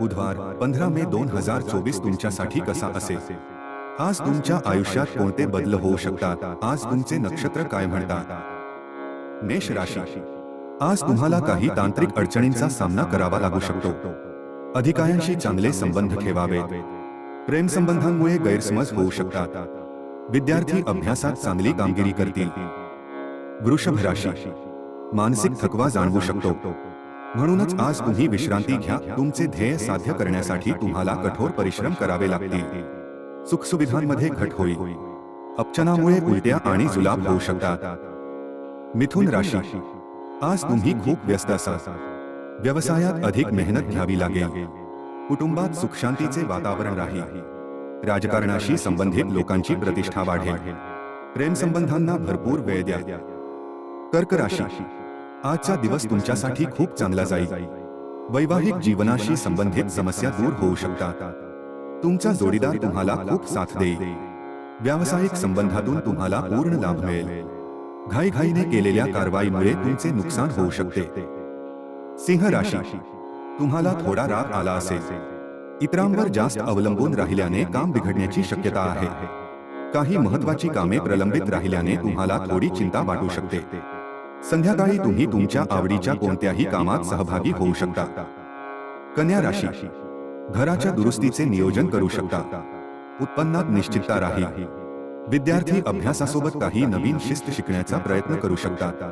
बुधवार, पंधरा मे दोन हज़ार चोवीस तुमच्यासाठी कसा असेल? आज तुमच्या आयुष्यात कोणते बदल होऊ शकतात? आज तुमचे नक्षत्र काय म्हणतात? मेष राशी. आज तुम्हाला काही तांत्रिक अडचणींचा सामना करावा लागू शकतो. अधिकाऱ्यांशी चांगले संबंध ठेवावेत. प्रेम संबंधांमुळे गैरसमज होऊ शकतात. विद्यार्थी अभ्यासात चांगली कामगिरी करतील. वृषभ राशी. मानसिक थकवा जाणवू शकतो. म्हणूनच आज तुम्ही विश्रांती घ्या. तुमचे ध्येय साध्य करण्यासाठी तुम्हाला कठोर परिश्रम करावे लागतील. सुखसुविधांमध्ये घट होईल अपचनामुळे उलट्या आणि जुलाब होऊ शकतात. मिथुन राशी. आज तुम्ही खूप व्यस्त असाल. व्यवसायात अधिक मेहनत घ्यावी लागेल. कुटुंबात सुखशांतीचे वातावरण राहील. राजकारणाशी संबंधित लोकांची प्रतिष्ठा वाढेल. प्रेम संबंधांना भरपूर वेळ द्या. कर्क राशी. आजचा दिवस तुमच्यासाठी खूप चांगला जाईल. वैवाहिक जीवनाशी संबंधित समस्या दूर होऊ शकतात. तुमचा जोडीदार तुम्हाला खूप साथ देईल. व्यावसायिक संबंधातून तुम्हाला पूर्ण लाभ मिळेल. घाईघाईने केलेल्या कारवाईमुळे तुमचे नुकसान होऊ शकते. सिंह राशी. तुम्हाला थोडा राग आला असेल. इतरांवर जास्त अवलंबून राहिल्याने काम बिघडण्याची शक्यता आहे. काही महत्वाची कामे प्रलंबित राहिल्याने तुम्हाला थोडी चिंता वाटू शकते. संध्याकाळी तुम्ही तुमच्या आवडीच्या कोणत्याही कामात सहभागी होऊ शकता. कन्या राशी. घराच्या दुरुस्तीचे नियोजन करू शकता. उत्पन्नात निश्चितता राहील विद्यार्थी अभ्यासासोबत काही नवीन शिस्त शिकण्याचा प्रयत्न करू शकतात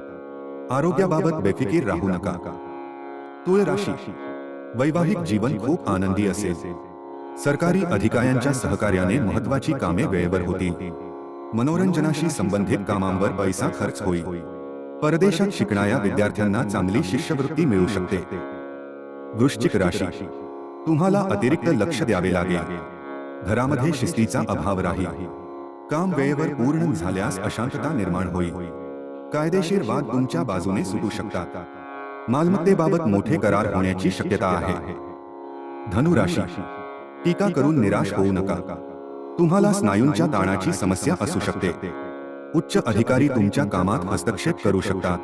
आरोग्याबाबत बेफिकीर राहू नका. तुळ राशी वैवाहिक जीवन खूप आनंदी असेल. सरकारी अधिकाऱ्यांच्या सहकार्याने महत्वाची कामे वेळेवर होतील. मनोरंजनाशी संबंधित कामांवर पैसा खर्च होईल. परदेशात शिकणाऱ्या विद्यार्थ्यांना चांगली शिष्यवृत्ती मिळू शकते. वृश्चिक राशी. तुम्हाला अतिरिक्त लक्ष द्यावे लागेल. घरामध्ये शिस्तीचा अभाव राहील. काम वेळेवर पूर्ण झाल्यास अशांतता निर्माण होईल. कायदेशीर वाद तुमच्या बाजूने सुटू शकतात. मालमत्तेबाबत मोठे करार होण्याची शक्यता आहे. धनुराशी. टीका करून निराश होऊ नका. तुम्हाला स्नायूंच्या ताणाची समस्या असू शकते. उच्च अधिकारी तुमच्या कामात हस्तक्षेप करू शकतात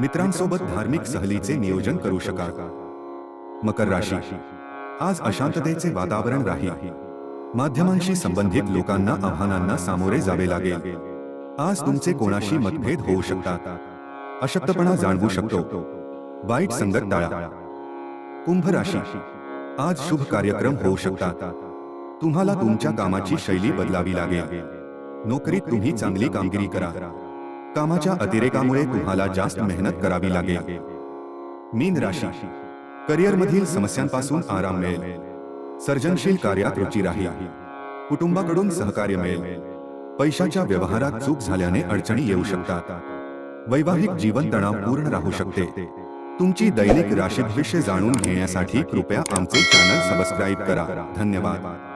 मित्रांसोबत धार्मिक सहलीचे नियोजन करू शका मकर राशी. आज अशांततेचे वातावरण राहील. माध्यमांशी संबंधित लोकांना आव्हानांना सामोरे जावे लागेल. आज तुमचे कोणाशी मतभेद होऊ शकतात. अशक्तपणा जाणवू शकतो. वाईट संगत टाळा. कुंभ राशी. आज शुभ कार्यक्रम होऊ शकतात. तुम्हाला तुमच्या कामाची शैली बदलावी लागेल. नोकरीत तुम्ही चांगली कामगिरी करा. कामाच्या अतिरेकामुळे तुम्हाला जास्त मेहनत करावी लागेल. मीन राशी. करिअरमधील समस्यांपासून आराम मिळेल. सर्जनशील कार्यात रुची राहील. कुटुंबाकडून सहकार्य मिळेल. पैशाच्या व्यवहारात चूक झाल्याने अडचणी येऊ शकतात. वैवाहिक जीवन तणावपूर्ण राहू शकते. तुमची दैनिक राशी भविष्य जाणून घेण्यासाठी कृपया आमचे चॅनल सबस्क्राईब करा. धन्यवाद.